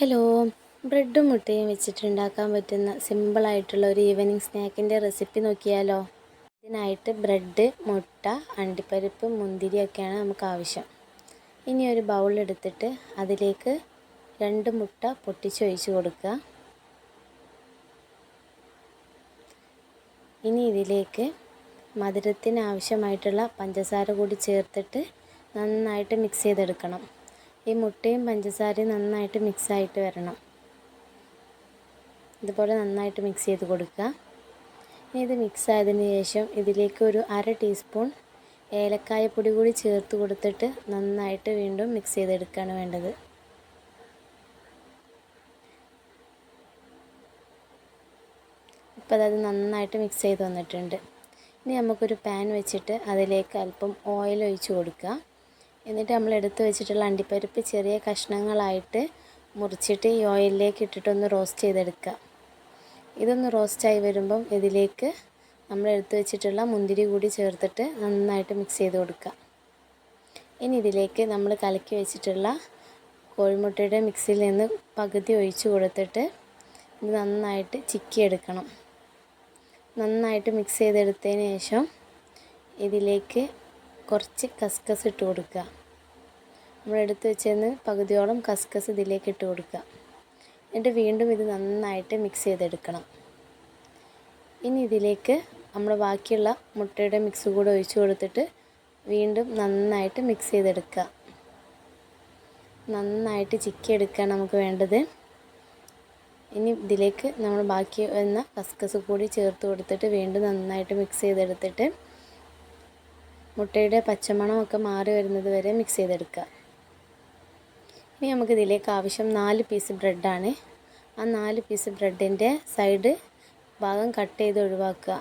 Hello. ബ്രെഡും മുട്ടയും വെച്ചിട്ടുണ്ടാക്കാൻ പറ്റുന്ന സിമ്പിളായിട്ടുള്ള ഒരു ഈവനിങ് സ്നാക്കിന്റെ റെസിപ്പി നോക്കിയാലോ? ഇതിനായിട്ട് ബ്രെഡ് മുട്ട അണ്ടിപ്പരിപ്പ് മുന്തിരിയൊക്കെയാണ് നമുക്ക് ആവശ്യം. ഇനി ഒരു ബൗൾ എടുത്തിട്ട് അതിലേക്ക് രണ്ട് മുട്ട പൊട്ടിച്ചൊഴിച്ച് കൊടുക്കുക. ഇനി ഇതിലേക്ക് മധുരത്തിന് ആവശ്യമായിട്ടുള്ള പഞ്ചസാര കൂടി ചേർത്തിട്ട് നന്നായിട്ട് മിക്സ് ചെയ്തെടുക്കണം. ഈ മുട്ടയും പഞ്ചസാരയും നന്നായിട്ട് മിക്സായിട്ട് വരണം. ഇതുപോലെ നന്നായിട്ട് മിക്സ് ചെയ്ത് കൊടുക്കുക. ഇനി ഇത് മിക്സ് ആയതിന് ശേഷം ഇതിലേക്ക് ഒരു അര ടീസ്പൂൺ ഏലക്കായപ്പൊടി കൂടി ചേർത്ത് കൊടുത്തിട്ട് നന്നായിട്ട് വീണ്ടും മിക്സ് ചെയ്തെടുക്കുകയാണ് വേണ്ടത്. ഇപ്പോൾ അത് നന്നായിട്ട് മിക്സ് ചെയ്ത് വന്നിട്ടുണ്ട്. ഇനി നമുക്കൊരു പാൻ വെച്ചിട്ട് അതിലേക്ക് അല്പം ഓയിൽ ഒഴിച്ച് കൊടുക്കുക. എന്നിട്ട് നമ്മൾ എടുത്തു വെച്ചിട്ടുള്ള അണ്ടിപ്പരിപ്പ് ചെറിയ കഷ്ണങ്ങളായിട്ട് മുറിച്ചിട്ട് ഈ ഓയിലിലേക്ക് ഇട്ടിട്ടൊന്ന് റോസ്റ്റ് ചെയ്തെടുക്കുക. ഇതൊന്ന് റോസ്റ്റായി വരുമ്പം ഇതിലേക്ക് നമ്മൾ എടുത്തു വെച്ചിട്ടുള്ള മുന്തിരി കൂടി ചേർത്തിട്ട് നന്നായിട്ട് മിക്സ് ചെയ്ത് കൊടുക്കുക. ഇനി ഇതിലേക്ക് നമ്മൾ കലക്കി വെച്ചിട്ടുള്ള കോഴിമുട്ടയുടെ മിക്സിയിൽ നിന്ന് പകുതി ഒഴിച്ചു കൊടുത്തിട്ട് ഇത് നന്നായിട്ട് ചിക്കിയെടുക്കണം. നന്നായിട്ട് മിക്സ് ചെയ്തെടുത്തതിന് ശേഷം ഇതിലേക്ക് കുറച്ച് കസ്കസ് ഇട്ട് കൊടുക്കുക. നമ്മൾ എടുത്ത് വെച്ചതിന് പകുതിയോളം കസ്കസ് ഇതിലേക്ക് ഇട്ട് കൊടുക്കുക. എന്നിട്ട് വീണ്ടും ഇത് നന്നായിട്ട് മിക്സ് ചെയ്തെടുക്കണം. ഇനി ഇതിലേക്ക് നമ്മൾ ബാക്കിയുള്ള മുട്ടയുടെ മിക്സ് കൂടെ ഒഴിച്ചു കൊടുത്തിട്ട് വീണ്ടും നന്നായിട്ട് മിക്സ് ചെയ്തെടുക്കുക. നന്നായിട്ട് ചിക്കി എടുക്കുക നമുക്ക് വേണ്ടത്. ഇനി ഇതിലേക്ക് നമ്മൾ ബാക്കി വന്ന കസ്കസ് കൂടി ചേർത്ത് കൊടുത്തിട്ട് വീണ്ടും നന്നായിട്ട് മിക്സ് ചെയ്തെടുത്തിട്ട് മുട്ടയുടെ പച്ചമണമൊക്കെ മാറി വരുന്നത് വരെ മിക്സ് ചെയ്തെടുക്കുക. ഇനി നമുക്ക് ഇതിലേക്ക് ആവശ്യം നാല് പീസ് ബ്രെഡാണ് ആ നാല് പീസ് ബ്രെഡിന്റെ സൈഡ് ഭാഗം കട്ട് ചെയ്ത് ഒഴിവാക്കുക.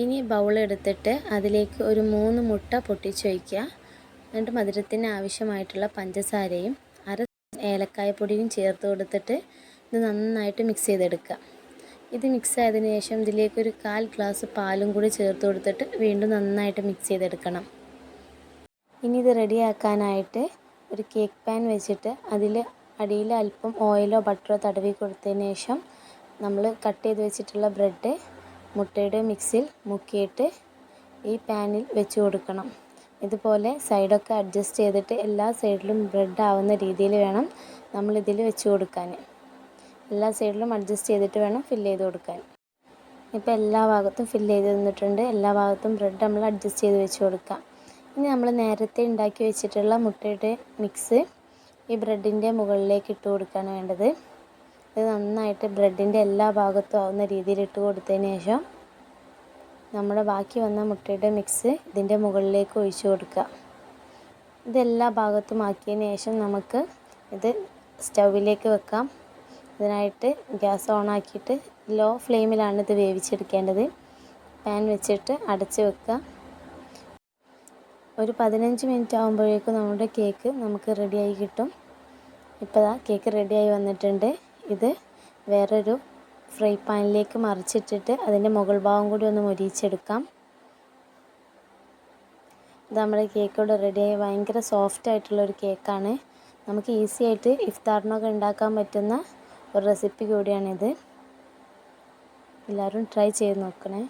ഇനി ബൗൾ എടുത്തിട്ട് അതിലേക്ക് ഒരു മൂന്ന് മുട്ട പൊട്ടിച്ചൊഴിക്കുക എന്നിട്ട് മധുരത്തിന് ആവശ്യമായിട്ടുള്ള പഞ്ചസാരയും അര ഏലക്കായ പൊടിയും ചേർത്ത് കൊടുത്തിട്ട് ഇത് നന്നായിട്ട് മിക്സ് ചെയ്തെടുക്കുക. ഇത് മിക്സ് ആയതിനു ശേഷം ഇതിലേക്ക് ഒരു കാൽ ഗ്ലാസ് പാലും കൂടി ചേർത്ത് കൊടുത്തിട്ട് വീണ്ടും നന്നായിട്ട് മിക്സ് ചെയ്തെടുക്കണം. ഇനി ഇത് റെഡിയാക്കാനായിട്ട് ഒരു കേക്ക് പാൻ വെച്ചിട്ട് അതിൽ അടിയിൽ അല്പം ഓയിലോ ബട്ടറോ തടവി കൊടുത്തതിന് ശേഷം നമ്മൾ കട്ട് ചെയ്ത് വെച്ചിട്ടുള്ള ബ്രെഡ് മുട്ടയുടെ മിക്സിൽ മുക്കിയിട്ട് ഈ പാനിൽ വെച്ച് കൊടുക്കണം. ഇതുപോലെ സൈഡൊക്കെ അഡ്ജസ്റ്റ് ചെയ്തിട്ട് എല്ലാ സൈഡിലും ബ്രെഡ് ആവുന്ന രീതിയിൽ വേണം നമ്മളിതിൽ വെച്ച് കൊടുക്കാൻ എല്ലാ സൈഡിലും അഡ്ജസ്റ്റ് ചെയ്തിട്ട് വേണം ഫില്ല് ചെയ്ത് കൊടുക്കാൻ. ഇപ്പോൾ എല്ലാ ഭാഗത്തും ഫില്ല് ചെയ്ത് തന്നിട്ടുണ്ട്. എല്ലാ ഭാഗത്തും ബ്രെഡ് നമ്മൾ അഡ്ജസ്റ്റ് ചെയ്ത് വെച്ച് കൊടുക്കാം. ഇനി നമ്മൾ നേരത്തെ ഉണ്ടാക്കി വെച്ചിട്ടുള്ള മുട്ടയുടെ മിക്സ് ഈ ബ്രെഡിന്റെ മുകളിലേക്ക് ഇട്ട് കൊടുക്കുകയാണ് വേണ്ടത്. ഇത് നന്നായിട്ട് ബ്രെഡിന്റെ എല്ലാ ഭാഗത്തും ആവുന്ന രീതിയിൽ ഇട്ട് കൊടുത്തതിന് ശേഷം നമ്മുടെ ബാക്കി വന്ന മുട്ടയുടെ മിക്സ് ഇതിന്റെ മുകളിലേക്ക് ഒഴിച്ചു കൊടുക്കുക. ഇതെല്ലാ ഭാഗത്തും ആക്കിയതിന് ശേഷം നമുക്ക് ഇത് സ്റ്റൗവിലേക്ക് വെക്കാം. ഇതിനായിട്ട് ഗ്യാസ് ഓൺ ആക്കിയിട്ട് ലോ ഫ്ലെയിമിലാണ് ഇത് വേവിച്ചെടുക്കേണ്ടത്. പാൻ വെച്ചിട്ട് അടച്ച് വെക്കുക. ഒരു പതിനഞ്ച് മിനിറ്റ് ആകുമ്പോഴേക്കും നമ്മുടെ കേക്ക് നമുക്ക് റെഡിയായി കിട്ടും. ഇപ്പോൾ ആ കേക്ക് റെഡിയായി വന്നിട്ടുണ്ട്. ഇത് വേറൊരു ഫ്രൈ പാനിലേക്ക് മറിച്ചിട്ടിട്ട് അതിന്റെ മുകൾ ഭാഗം കൂടി ഒന്ന് മൊരിയിച്ചെടുക്കാം ഇത് നമ്മുടെ കേക്കോട് റെഡിയായി ഭയങ്കര സോഫ്റ്റ് ആയിട്ടുള്ള ഒരു കേക്കാണ്. നമുക്ക് ഈസി ആയിട്ട് ഇഫ്താറിനൊക്കെ ഉണ്ടാക്കാൻ പറ്റുന്ന ഒരു റെസിപ്പി കൂടിയാണിത്. എല്ലാവരും ട്രൈ ചെയ്ത് നോക്കണേ.